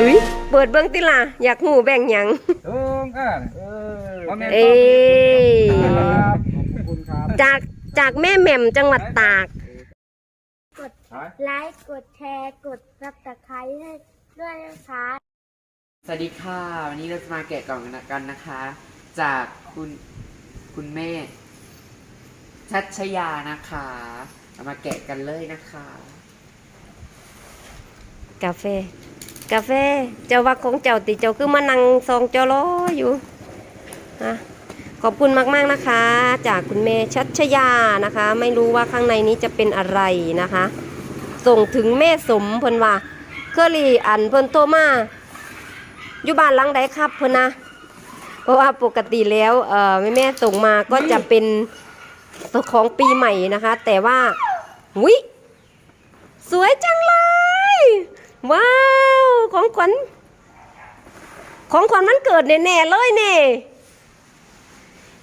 อุ้ยเปิดเบิ้งติล่ะอยากหูแบ่งหยังเอออ่าเออพ่อแม่เอ้ยครับขอบคุณครับจากจากแม่แหม่มจังหวัดตากไลค์ กดแชร์ กดซับสไครต์ให้ด้วยนะคะ สวัสดีค่ะ วันนี้เราจะมาแกะกล่องกันนะคะ จากคุณคุณแม่ ชัชยานะคะเรามาแกะกันเลยนะคะ กาแฟ กาแฟเจ้าว่าของเจ้าติเจ้าคือมานั่งซองเจ้าล้ออยู่ฮะขอบคุณมากๆนะคะ จากคุณแม่ชัชยานะคะ ไม่รู้ว่าข้างในนี้จะเป็นอะไรนะคะ ส่งถึงแม่สมเพิ่นว่าเคอรี่อันเพิ่นโทรมาอยู่บ้านหลังใดครับเพิ่นนะเพราะว่าปกติแล้วเอ่อแม่แม่ส่งมาก็จะเป็นของปีใหม่นะคะ แต่ว่าวิสวยจังเลยว้า ของขวัญของขวัญมันเกิดแน่ๆเลยเน่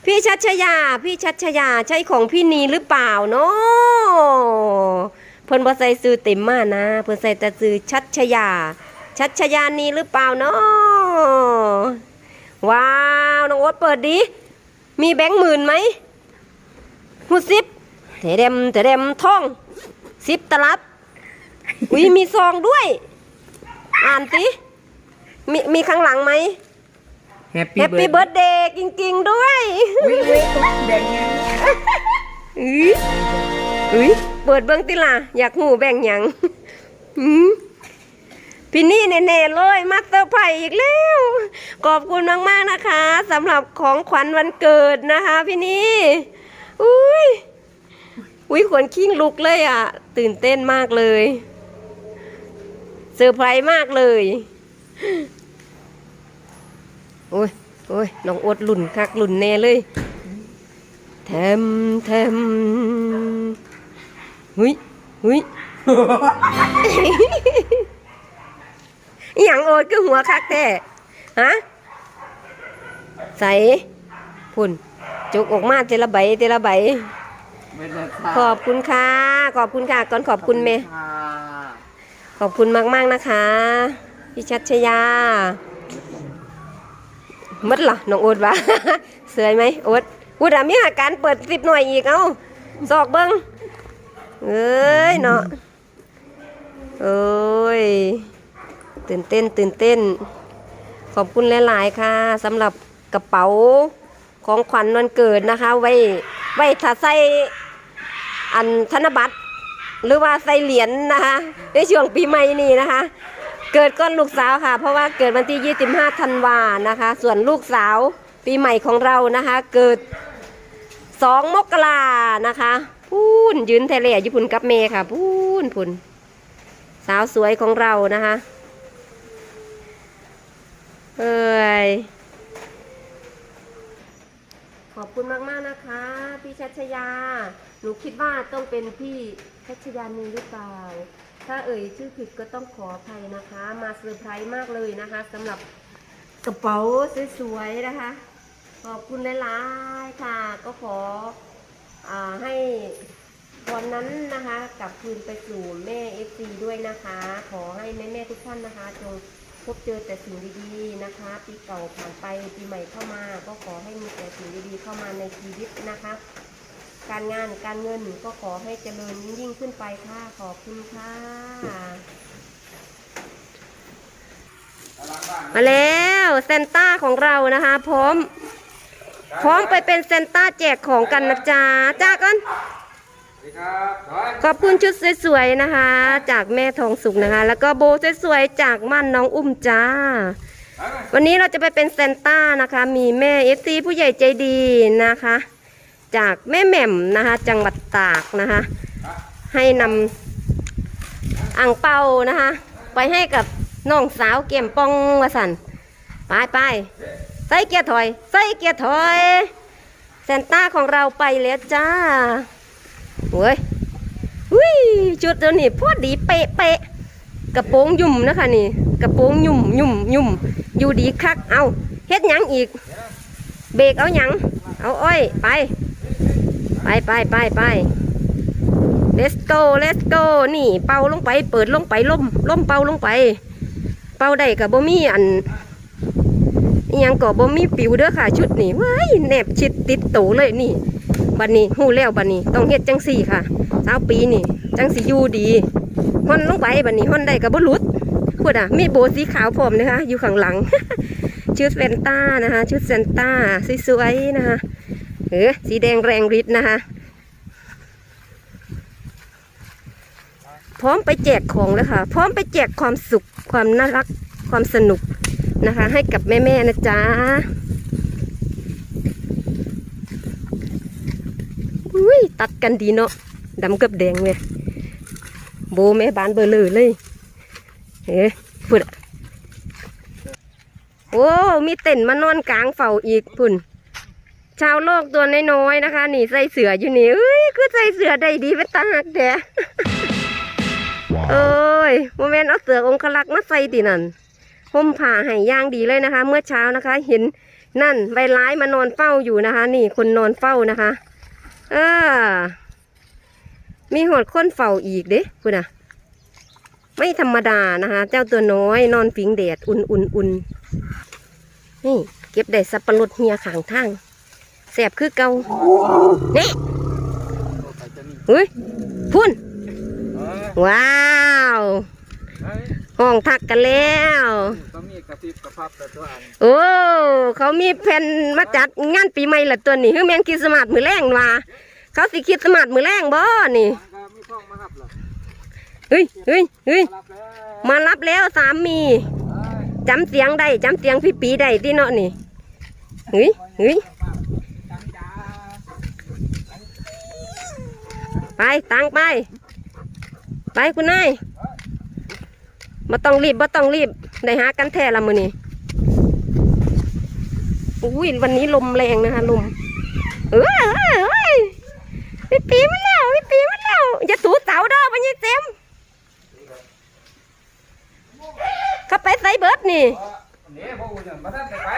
พี่ชัชยา พี่ชัชยาใช่ของพี่นีหรือเปล่าเนาะเพิ่นบ่ใส่ซื้อเต็มมานะ เพิ่นใส่แต่ซื้อชัชยา ชัชยานีหรือเปล่าเนาะว้าวน้องโอ๊ตเปิดดิมีแบงค์หมื่นไหมหูสิบเถเดมเถเดมท่องสิบตลับอุ้ยมีซองด้วย อ่านสิมีมีข้างหลังไหมแฮปแฮปปี้เบิร์ดเดย์จริง ๆ ด้วยวิวิแบ่งเงินอุ้ยอุ้ยเปิดเบิ้งติล่ะ อยากหูแบ่งหยังหืมพี่นี่แน่ๆเลยมาเตอร์ไพรส์อีกแล้ว ขอบคุณมาก ๆ นะคะสำหรับของขวัญวันเกิดนะคะพี่นี่อุ้ยอุ้ยขนขิ้งลุกเลยอะ ตื่นเต้นมากเลย เซอร์ไพรส์มากเลยโอ้ยโอ้ยน้องอดหลุ่นคักหลุ่นแน่เลยแทมแทมหุยหุยอหย่างโอดคือหัวคักแท้ฮะใส่พุ่นจุกออกมาเทละใบเทละใบไม่ได้ค่ะขอบคุณค่ะ ขอบคุณค่ะก่อนขอบคุณเมค่ะ ขอบคุณมาก ๆ นะคะ พี่ชัชยามัดเหรอน้องโอ๊ตวะเสยไหมโอ๊ตพูดอะมีอาการเปิดสิบหน่วยอีกเอาสอกเบิ้งเอ้ยเนาะโอ้ยตื่นเต้นตื่นเต้น ขอบคุณหลาย ๆ ค่ะสำหรับกระเป๋าของขวัญวันเกิดนะคะ ไว้ไว้ถ้าใส่อันธนบัตร หรือว่าใส่เหรียญนะคะในช่วงปีใหม่นี้นะคะ เกิดก้อนลูกสาวค่ะ เพราะว่าเกิดวันที่ 25ธันวานะคะ ส่วนลูกสาวปีใหม่ของเรานะคะ เกิด 2 มกรานะคะพูนยืนแทเลญี่ปุ่นกับเมค่ะพูนพุนสาวสวยของเรานะคะเอ้ยขอบคุณมาก ๆ นะคะ พี่ชัชยา หนูคิดว่าต้องเป็นพี่ชัชยานีหรือเปล่า ถ้าเอ่ยชื่อผิดก็ต้องขออภัยนะคะ มาเซอร์ไพรส์มากเลยนะคะสำหรับกระเป๋าสวยๆนะคะ ขอบคุณหลายๆค่ะ ก็ขออให้วันนั้นนะคะกลับคืนไปสู่แม่เอฟซีด้วยนะคะ ขอให้แม่ๆทุกท่านนะคะจงพบเจอแต่สิ่งดีๆนะคะปีเก่าผ่านไปปีใหม่เข้ามา ก็ขอให้มีแต่สิ่งดีๆเข้ามาในชีวิตนะคะ การงานการเงินก็ขอให้เจริญยิ่งขึ้นไปค่ะขอบคุณค่ะมาแล้วเซนต้าของเรานะคะ พร้อม พร้อมไปเป็นเซนต้าแจกของกันนะจ๊ะจ้ากันสวัสดีครับถอยขอบคุณชุดสวยๆนะคะ จากแม่ทองสุกนะคะ แล้วก็โบสวยๆจากม่านน้องอุ้มจ้าถอยมาวันนี้เราจะไปเป็นเซนต้านะคะ มีแม่เอฟซีผู้ใหญ่ใจดีนะคะ จากแม่แหม่มนะคะ จังหวัดตากนะคะ ให้นำอ่างเปานะคะ ไปให้กับน้องสาวเกี่ยมปองวสันไปไปใส่เกียร์ถอย ใส่เกียร์ถอยเซนต้าของเราไปแล้วจ้าเว้ยวิชุดตัวนี้พอดีเป๊ะเป๊ะกระโปรงยุ่มนะคะนี่กระโปรงยุ่มยุ่มยุ่มอยู่ดีคักเอาเฮ็ดยังอีก เบรกเอายังเอาอ้อยไป ไปไปไปไป let's go let's go นี่ เป่าลงไป เปิดลงไปล่มล่มเป่าลงไป เป้าได้กับบ่มีอันยังก็บ่มีปิวเด้อค่ะ ชุดนี้ว้ายแนบชิดติดโตเลยนี่บัดนี้หูแล้วบัดนี้ต้องเฮ็ดจังสี่ค่ะสาวปีนี่ จังสิอยู่ดีห่อนลงไปบัดนี้ห่อนได้กับบ่หลุดพูดอะมีโบสีขาวพร้อมนะคะอยู่ข้างหลัง ชุดแฟนต้านะคะ ชุดแซนต้าสวยๆนะคะ เออสีแดงแรงฤทธิ์นะคะ พร้อมไปแจกของแล้วค่ะ พร้อมไปแจกความสุข ความน่ารัก ความสนุกนะคะ ให้กับแม่ ๆ นะจ๊ะอุ้ยตัดกันดีเนาะดำกับแดงเลยโบแม่บ้านเบอร์เลยเลยเฮ้พุ่นโอ้ มีเต็นมานอนกลางเฝ้าอีกพุ่น ชาวโลกตัวน้อยๆนะคะ นี่ใส่เสืออยู่นี่เอ้ยคือใส่เสือได้ดีเป็นตาหักแดเอ้ยโมเมนเอาเสือองคลักษ์มาใส่ตินั่นห่มผ้าให้ย่างดีเลยนะคะ เมื่อเช้านะคะ เห็นนั่นใบร้ายมานอนเฝ้าอยู่นะคะ นี่คนนอนเฝ้านะคะ เออ มีหอดคนเฝ้าอีกเด้คุณอะไม่ธรรมดานะคะ เจ้าตัวน้อยนอนฟิงแดดอุ่นอุ่นอุ่นนี่เก็บได้สับปะรดเฮียขางทาง แสบคือเกาเนี่ยเฮ้ยพุ่นเออว้าวเฮ้ยห้องทักกันแล้วก็มีกระพริบกระพับแต่ตัวอันโอ้เขามีแผ่นมาจัดงานปีใหม่ละตัวนี้คือแมงคิดสมาร์ทมือแรงว่ะเขาสิคิดสมาร์ทมือแรงบ่นี่มันก็มีช่องมาครับเหรอเฮ้ยเฮ้ยเฮ้ยมารับแล้วมารับแล้วสามีเอ้ยจำเสียงได้จำเสียงพี่ปีได้ที่เนาะนี่เฮ้ยเฮ้ย จังจ้า ไปตังไป ไปคุณนายมาต้องรีบมาต้องรีบ ได้หากันแท้ละมือนี่อุ้ยวันนี้ลมแรงนะคะลม เอ้ยเอ้ยเอ้ยพี่ปีมันแล้วพี่ปีมันแล้วอย่าถูเสาเด้อมันยังเต็มเข้าไปใส่เบิร์ดนี่นี่พวกคุณมาท่านไป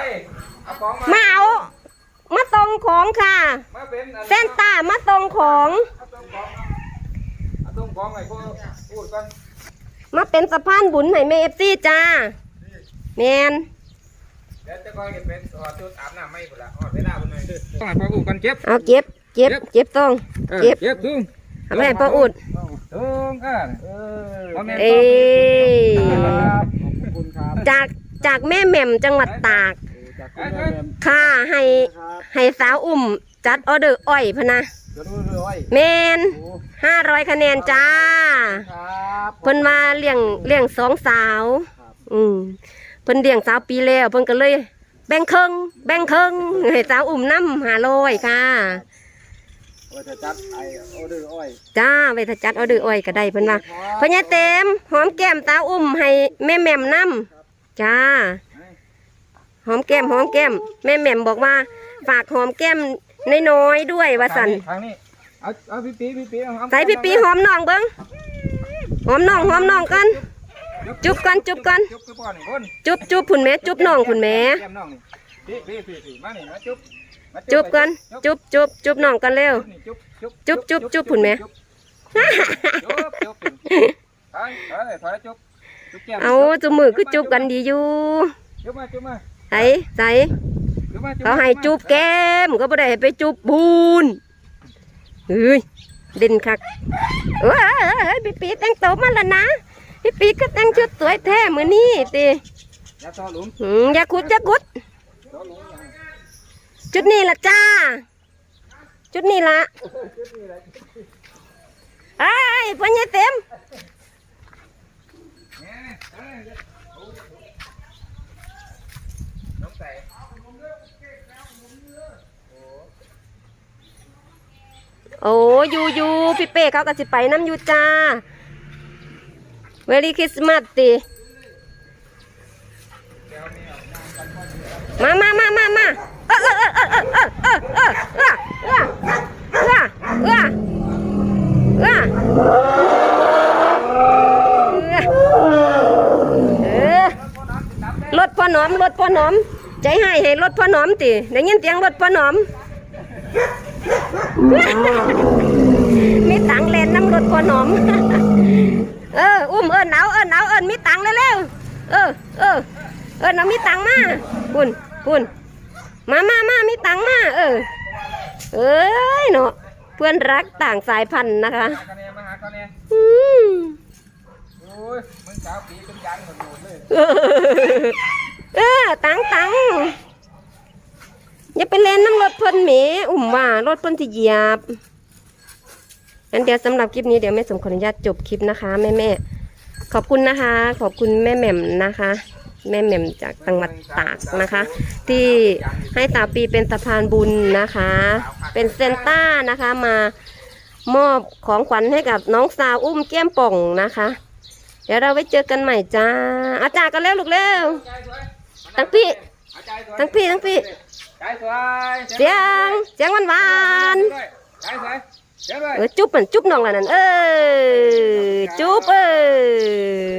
เอาของมามาเอามาส่งของค่ะมาเป็นเส้นตามาส่งของเอาตรงของ เอาตรงของไอ้พวกพูดกันมาเป็นสะพานบุญให้แม่เอฟซีจ้าแมนเดี๋ยวจะคอยเก็บเป็นตัวชุดอาบน้ำไม่พุ่นละหอดเวลาพุ่นเลยต้องให้พ่ออูกันเก็บเอาเก็บเก็บเก็บต้องเก็บเก็บทุ่งเอาไปให้ป้าอุดทุ่งอะเออเอ้ยครับขอบคุณครับจากจากแม่แหม่มจังหวัดตากจากคุณแม่แม่ค่าให้ครับให้สาวอุ่มจัดออเดอร์อ้อยพะนะจะ รู้เลยแมนโอ้ห้าร้อยคะแนนจ้าครับเพิ่นมาเลี้ยงเลี้ยงสองสาว อืมเพิ่นเลี้ยงสาวปีแล้วเพิ่นก็เลย แบ่งครึ่งแบ่งครึ่งให้สาวอุ่มน้ำหาร้อยค่ะว่าจะจัดไอออเดอร์อ้อยจ้าไปถ้าจัดออเดอร์อ้อยก็ได้เพิ่นว่าพ่อใหญ่เต็มหอมแก้มสาวอุ่มให้แม่แหม่มน้ำจ้าหอมแก้มหอมแก้ม แม่แหม่มบอกว่า ฝากหอมแก้มน้อยๆด้วยว่าสันทางนี้ เอาเอาพี่ปีพี่ปีเอาเอาใส่พี่ปีหอมน้องเบิ้งหอมน้องหอมน้องกัน จุ๊บกันจุ๊บกัน จุ๊บคือพ่อหนึ่งคนจุ๊บจุ๊บผุนแม่จุ๊บน้องผุนแม่แก้มน้องนี่พี่พี่พี่พี่มานี่มาจุ๊บมาจุ๊บกันจุ๊บจุ๊บจุ๊บน้องกันเร็ว นี่จุ๊บจุ๊บจุ๊บจุ๊บจุ๊บพุ่นแม่จุ๊บจุ๊บจุ๊บถอยถอยถอยจุ๊บจุ๊บแก้มเอาจุมือคือจุ๊บกันดีอยู่จุ๊บมาจุ๊บมาใส่ใส่จุ๊บมาเขาให้จุ๊บแก้มก็บ่ได้ให้ไปจุ๊บบูน เฮ้ยเด่นคักเอ้ยเอ้ยเอ้ยพี่ปีแต่งตัวมาแล้วนะพี่ปีก็แต่งชุดสวยแท้มือนี้ติอย่าต่อหลุมอืมอย่าขุดอย่าขุดต่อหลุมอย่าให้จุดนี้ละจ้า จุดนี้ละไอ้ยพ่อใหญ่เต็ม เนี่ยเอ้ยน้องใส่ โอ้ยูยูพี่เป้เขาก็สิไปน้ำยูจ้าเวลี่คริสต์มาสติมามามามามาเออเออเออเออเออเออเออเออเออเออเออเออเออรถพ่อหนอมรถพ่อหนอม ใจให้ให้รถพ่อหนอมติได้ยินเสียงรถพ่อหนอม มีตังค์เล่นน้ำรถพอหนอม เออ อุ้มเอิญหนาวเอิญหนาวเอิญมีตังค์เร็วๆเออ เออ เออน้องมีตังค์มาคุณคุณมามามามีตังค์มา เออ เอ้ยเนาะ เพื่อนรักต่างสายพันธุ์นะคะหาคะแนนมาหาคะแนนอืมโอ้ยมึงสาวปีเป็นยังหมดเลยเออเออ ตังค์ตังค์ อย่าไปเล่นน้ำรถเพิ่นเหมอุ่มว่ารถเพิ่นที่เหยียบงั้นเดี๋ยวสำหรับคลิปนี้เดี๋ยวแม่สมขออนุญาตจบคลิปนะคะแม่แม่ขอบคุณนะคะ ขอบคุณแม่แหม่มนะคะ แม่แหม่มจากจังหวัดตากนะคะ ที่ให้ตาปีเป็นสะพานบุญนะคะ เป็นเซนต้านะคะมามอบของขวัญให้กับน้องสาวอุ้มแก้มป่องนะคะ เดี๋ยวเราไว้เจอกันใหม่จ้าอาจารย์กันแล้วลูกเร็วทั้งพี่ทั้งพี่ทั้งพี่ เสียงเสียงหวานหวานใจสวยเดี๋ยวเลยๆเออจุ๊บเหมือนจุ๊บน้องแล้วนั่นเออจุ๊บเออ